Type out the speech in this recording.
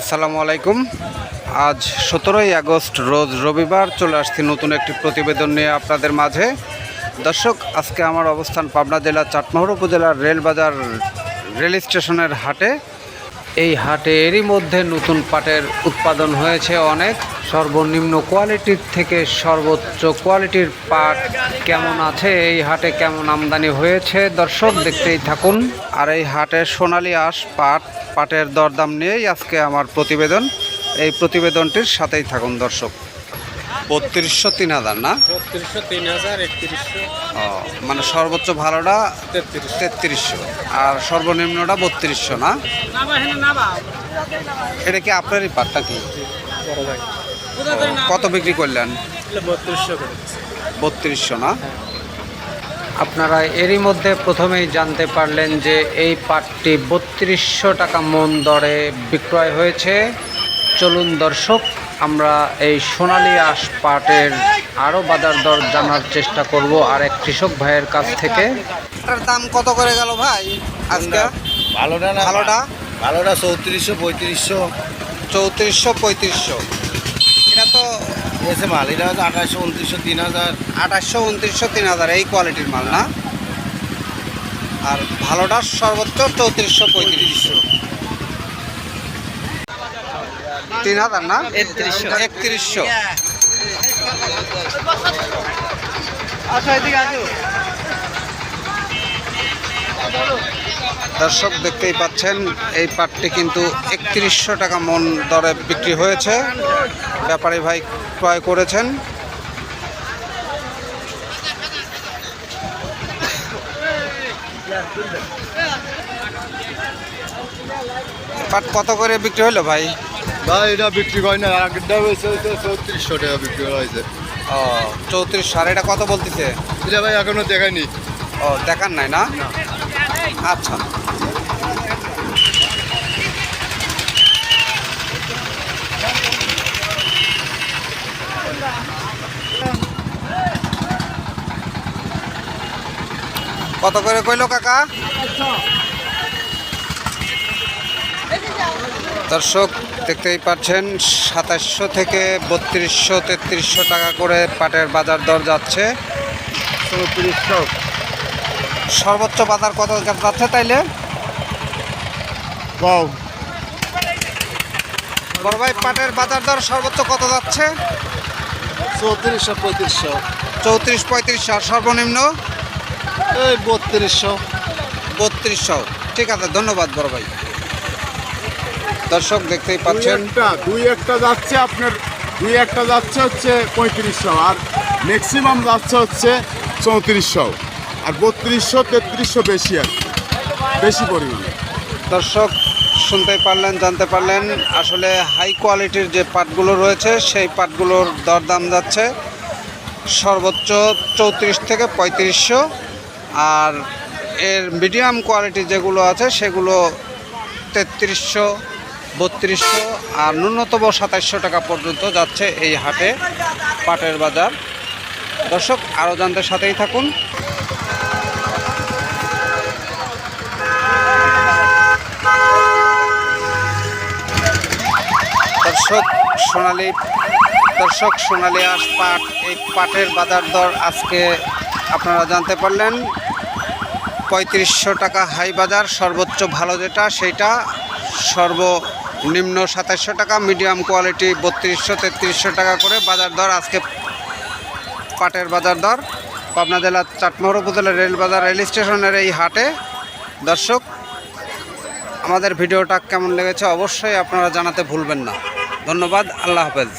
আসসালামু আলাইকুম। আজ সতেরোই আগস্ট, রোজ রবিবার চলে আসছি নতুন একটি প্রতিবেদন নিয়ে আপনাদের মাঝে। দর্শক, আজকে আমার অবস্থান পাবনা জেলা চাটমোহর উপজেলার রেলবাজার রেল স্টেশনের হাটে। এই হাটে এরই মধ্যে নতুন পাটের উৎপাদন হয়েছে অনেক। সর্বনিম্ন কোয়ালিটির থেকে সর্বোচ্চ কোয়ালিটির পাট কেমন আছে? এই হাটে কেমন আমদানি হয়েছে? দর্শক, দেখতেই থাকুন। আর এই হাটে সোনালি আঁশ পাট, পাটের দরদাম নিয়েই আজকে আমার প্রতিবেদন। এই প্রতিবেদনটির সাথেই থাকুন দর্শক। বত্রিশশো তিন হাজার না? বত্রিশশো তিন হাজার একত্রিশশো। ও, মানে সর্বোচ্চ ভালোটা তেত্রিশশো। তেত্রিশশো আর সর্বনিম্নটা বত্রিশশো না? এটা কি আপনারই পাটটা কি কত বিক্রি করলেন? বত্রিশশো বত্রিশশো না? আপনারা এরই মধ্যে প্রথমেই জানতে পারলেন যে এই পাটটি বত্রিশশো টাকা মন দরে বিক্রয় হয়েছে। চলুন দর্শক আমরা এই সোনালী আঁশ পাটের আরও বাজার দর জানার চেষ্টা করব আর এক কৃষক ভাইয়ের কাছ থেকে। এটার দাম কত করে গেল ভাই আজকে? ভালোটা না ভালোটা? ভালোটা চৌত্রিশশো পঁয়ত্রিশশো। চৌত্রিশশো পঁয়ত্রিশশো। এটা তো এসে মাল এটা হচ্ছে আঠাশশো উনত্রিশশো তিন হাজার। আঠাশশো উনত্রিশশো তিন হাজার এই কোয়ালিটির মাল না? আর ভালোটার সর্বোচ্চ চৌত্রিশশো পঁয়ত্রিশশো। তিন হাজার না? একত্রিশশো। একত্রিশশো। দর্শক দেখতেই পাচ্ছেন এই পাটটি কিন্তু একত্রিশশো টাকা মন দরে বিক্রি হয়েছে। ব্যাপারী ভাই ক্রয় করেছেন। পাট কত করে বিক্রি হলো ভাই? ভাই এটা বিক্রি করে না। আগেরটা হয়েছে চৌত্রিশশো টাকা বিক্রি করা হয়েছে। ও চৌত্রিশ আর এটা কত বলতেছে? এটা ভাই এখনও দেখায়নি। ও দেখার নাই না? আচ্ছা। কত করে কইলো কাকা? দর্শক দেখতেই পাচ্ছেন সাতাশশো থেকে বত্রিশশো তেত্রিশশো টাকা করে পাটের বাজার দর যাচ্ছে। চৌত্রিশশো সর্বোচ্চ বাজার কত যাচ্ছে তাইলে? বড় ভাই পাটের বাজার দর সর্বোচ্চ কত যাচ্ছে? চৌত্রিশশো পঁয়ত্রিশশো। চৌত্রিশ পঁয়ত্রিশশো আর সর্বনিম্ন? এই বত্রিশশো। বত্রিশশো। ঠিক আছে ধন্যবাদ বড় ভাই। দর্শক দেখতেই পাচ্ছেন। দুই একটা যাচ্ছে আপনার দুই একটা যাচ্ছে হচ্ছে পঁয়ত্রিশশো আর ম্যাক্সিমাম যাচ্ছে হচ্ছে চৌত্রিশশো আর বত্রিশশো তেত্রিশশো বেশি আর বেশি পরিমাণে। দর্শক শুনতে পারলেন জানতে পারলেন আসলে হাই কোয়ালিটির যে পাটগুলো রয়েছে সেই পাটগুলোর দরদাম যাচ্ছে সর্বোচ্চ চৌত্রিশ থেকে পঁয়ত্রিশশো আর এর মিডিয়াম কোয়ালিটি যেগুলো আছে সেগুলো তেত্রিশশো বত্রিশশো আর ন্যূনতম সাতাশশো টাকা পর্যন্ত যাচ্ছে এই হাটে পাটের বাজার। দর্শক, আরও জানতে সাথেই থাকুন। দর্শক, সোনালি দর্শক সোনালি আঁশ পাট, এই পাটের বাজার দর আজকে আপনারা জানতে পারলেন। পঁয়ত্রিশশো টাকা হাই বাজার, সর্বোচ্চ ভালো যেটা সেইটা সর্বনিম্ন সাতাশশো টাকা, মিডিয়াম কোয়ালিটি বত্রিশশো, তেত্রিশশো টাকা করে বাজার দর। আজকে পাটের বাজার দর। পাবনা জেলার চাটমোহর উপজেলার রেলবাজার রেল স্টেশনের এই হাটে। দর্শক, আমাদের ভিডিওটা কেমন লেগেছে অবশ্যই আপনারা জানাতে ভুলবেন না। ধন্যবাদ, আল্লাহ হাফেজ।